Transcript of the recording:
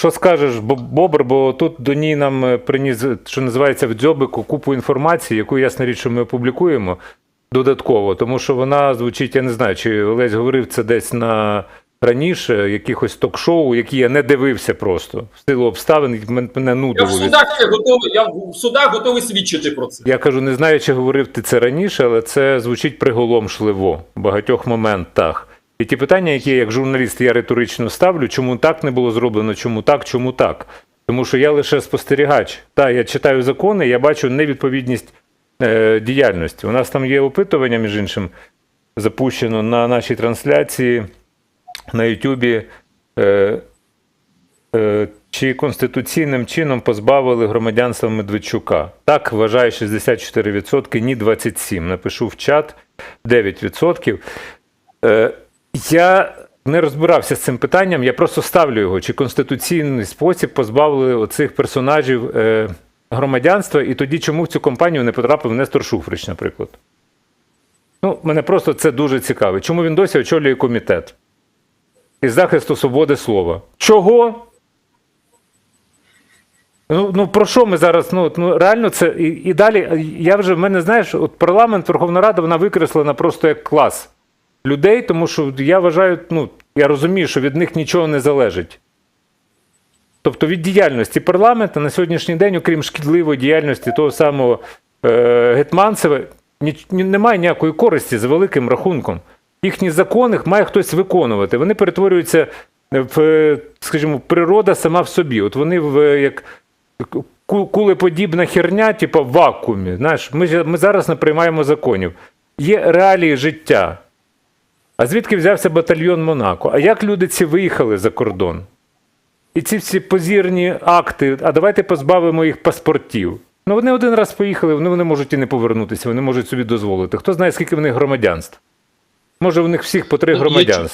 Що скажеш, Бо- Бобр, бо тут до ній нам е, приніс, що називається, в дзьобику купу інформації, яку ясна річ, що ми опублікуємо додатково, тому що вона звучить, я не знаю, чи Олесь говорив це десь на раніше, якихось ток-шоу, які я не дивився просто в силу обставин, мен- мене Я в судах я готовий, я в судах готовий свідчити про це. Я кажу, не знаю, чи говорив ти це раніше, але це звучить приголомшливо в багатьох моментах. І ті питання, які як журналіст я риторично ставлю, чому так не було зроблено, чому так, чому так. Тому що я лише спостерігач. Та, я читаю закони, я бачу невідповідність е, діяльності. У нас там є опитування, між іншим, запущено на нашій трансляції на Ютубі. Е, Е, Чи конституційним чином позбавили громадянства Медведчука? Так вважає 64%, ні 27%. Напишу в чат 9%. Е, Я не розбирався з цим питанням, я просто ставлю його. Чи конституційний спосіб позбавили оцих персонажів е, громадянства, і тоді чому в цю компанію не потрапив Нестор Шуфрич, наприклад? Ну, мене просто це дуже цікавить. Чому він досі очолює комітет із захисту свободи слова? Чого? Ну, ну про що ми зараз? Ну, ну реально це і, і далі. Я вже в мене знаєш, от парламент, Верховна Рада, вона викреслена просто як клас людей, тому що я вважаю, ну я розумію, що від них нічого не залежить. Тобто від діяльності парламенту на сьогоднішній день, окрім шкідливої діяльності того самого е, Гетманцева, ні, немає ніякої користі за великим рахунком. Їхні закони має хтось виконувати. Вони перетворюються в, е, скажімо, природа сама в собі. От вони в е, як кулеподібна херня, типу в вакуумі. Знаєш, ми, ми зараз не приймаємо законів. Є реалії життя. А звідки взявся батальйон Монако? А як люди ці виїхали за кордон? І ці всі позірні акти, а давайте позбавимо їх паспортів. Ну вони один раз поїхали, вони, вони можуть і не повернутися, вони можуть собі дозволити. Хто знає, скільки в них громадянств? Може, у них всіх по три Ну, громадянства.